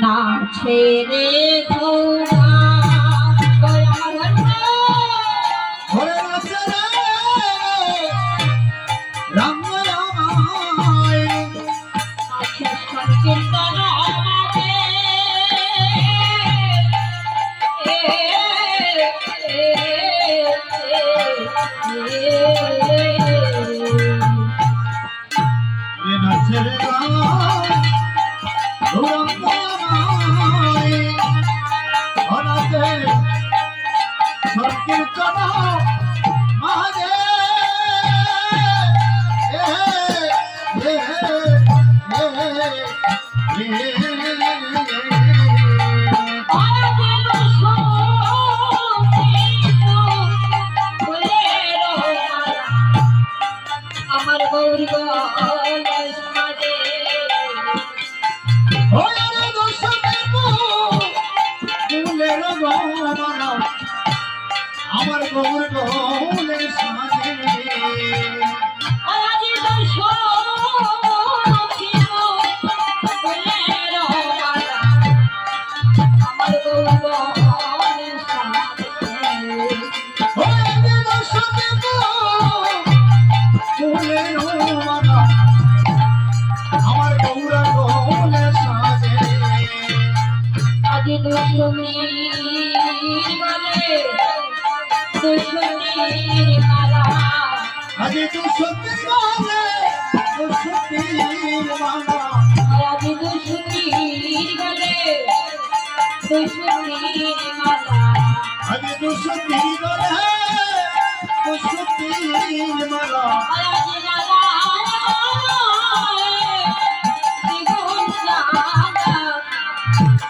না ছেড়ে ঘোড়া ওই আমার গৌরী সমাজে। ওরে দোষে ফুলের গহনা আমার গৌর গৌলের সাজে আজি দুশুমির বলে দুশুমির মালা আজ তো সত্যি বলে তো সত্যি মানা আজি তো সত্যি বলে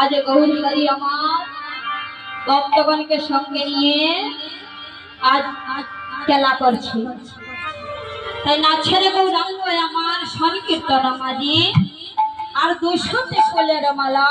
আজ গৌরী আমার ভক্তগণকে সঙ্গে নিয়ে আজ খেলা করছি। তাই নাচের গৌরাঙ্গ আমার সংকীর্তন মাঝি আর দুশোতে কোলের মালা।